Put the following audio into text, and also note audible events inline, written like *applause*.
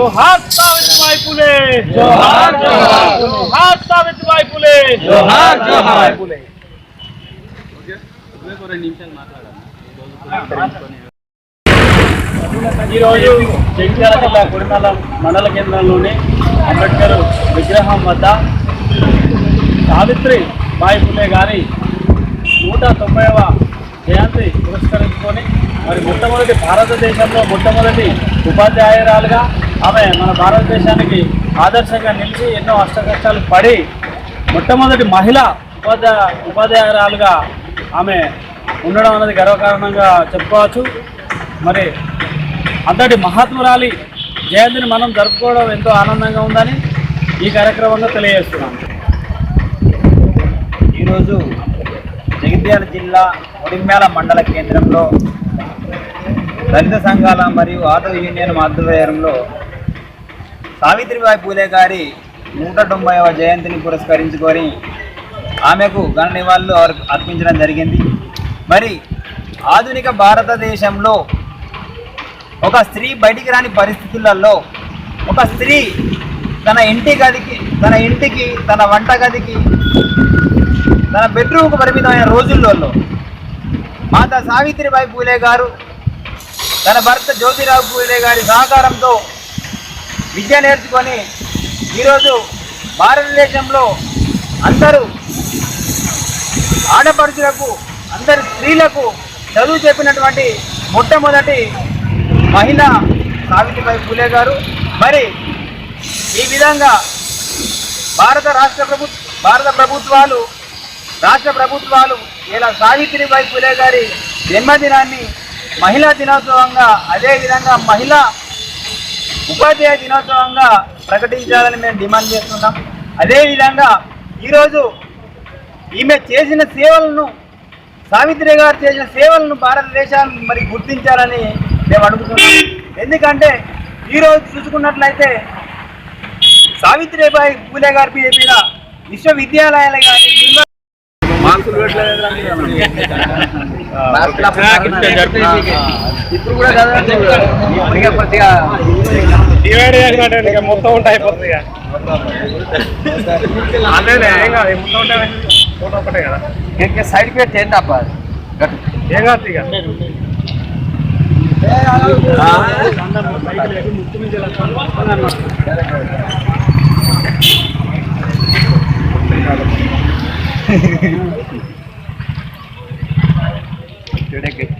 जोहार सावित्रीबाई फुले जोहार, जोहार. जोहार सावित्रीबाई फुले जोहार, जोहार. फुले ఈరోజు జగిత్యాల జిల్లా కొడిమల మండల కేంద్రంలోని అంబేద్కర్ విగ్రహం వద్ద సావిత్రి బాయి పులే గారి నూట తొంభైవ జయంతి పురస్కరించుకొని మరి మొట్టమొదటి భారతదేశంలో మొట్టమొదటి ఉపాధ్యాయురాలుగా ఆమె మన భారతదేశానికి ఆదర్శంగా నిలిచి ఎన్నో అష్టకష్టాలు పడి మొట్టమొదటి మహిళ ఉపాధ్యాయ ఉపాధ్యాయురాలుగా ఆమె ఉండడం అనేది గర్వకారణంగా చెప్పుకోవచ్చు. మరి అంతటి మహాత్మురాలి జయంతిని మనం జరుపుకోవడం ఎంతో ఆనందంగా ఉందని ఈ కార్యక్రమంలో తెలియజేస్తున్నాను. ఈరోజు జగిత్యాల జిల్లా ఉడిమ్యాల మండల కేంద్రంలో దళిత సంఘాల మరియు ఆటో యూనియన్ ఆధ్వర్యంలో సావిత్రిబాయి పూలే గారి నూట తొంభైవ జయంతిని పురస్కరించుకొని ఆమెకు ఘన నివాళులు అర్- అర్పించడం జరిగింది. మరి ఆధునిక భారతదేశంలో ఒక స్త్రీ బయటికి రాని పరిస్థితులలో ఒక స్త్రీ తన ఇంటి గదికి తన ఇంటికి తన వంట గదికి తన బెడ్రూమ్కు పరిమితమైన రోజుల్లో మాతా సావిత్రిబాయి పూలే గారు తన భర్త జ్యోతిరావు పూలే గారి సహకారంతో విద్య నేర్చుకొని ఈరోజు భారతదేశంలో అందరూ ఆడపడుచులకు అందరి స్త్రీలకు చదువు చెప్పినటువంటి మొట్టమొదటి మహిళ సావిత్రిబాయి పూలే గారు. మరి ఈ విధంగా భారత రాష్ట్ర ప్రభు భారత ప్రభుత్వాలు రాష్ట్ర ప్రభుత్వాలు ఇలా సావిత్రిబాయి పూలే గారి జన్మదినాన్ని మహిళా దినోత్సవంగా అదేవిధంగా మహిళా ఉపాధ్యాయ దినోత్సవంగా ప్రకటించాలని మేము డిమాండ్ చేస్తున్నాం. అదేవిధంగా ఈరోజు ఈమె చేసిన సేవలను సావిత్రి గారు చేసిన సేవలను భారతదేశాన్ని మరి గుర్తించాలని మేము అడుగుతున్నాం. ఎందుకంటే ఈరోజు చూసుకున్నట్లయితే సావిత్రిబాయి పూలే గారి మీద విశ్వవిద్యాలయాలు కానీ ఇప్పుడు కూడా డివైడ్ మొత్తం ఉంటాయి అయిపోతుంది ఇక. ఏం కాదు మొత్తం ఫోటో ఒకటే కదా ఇంకా సైడ్ పెట్టి ఏంటి అప్ప ఏం కాదు ఇక *laughs* chưa đây kịp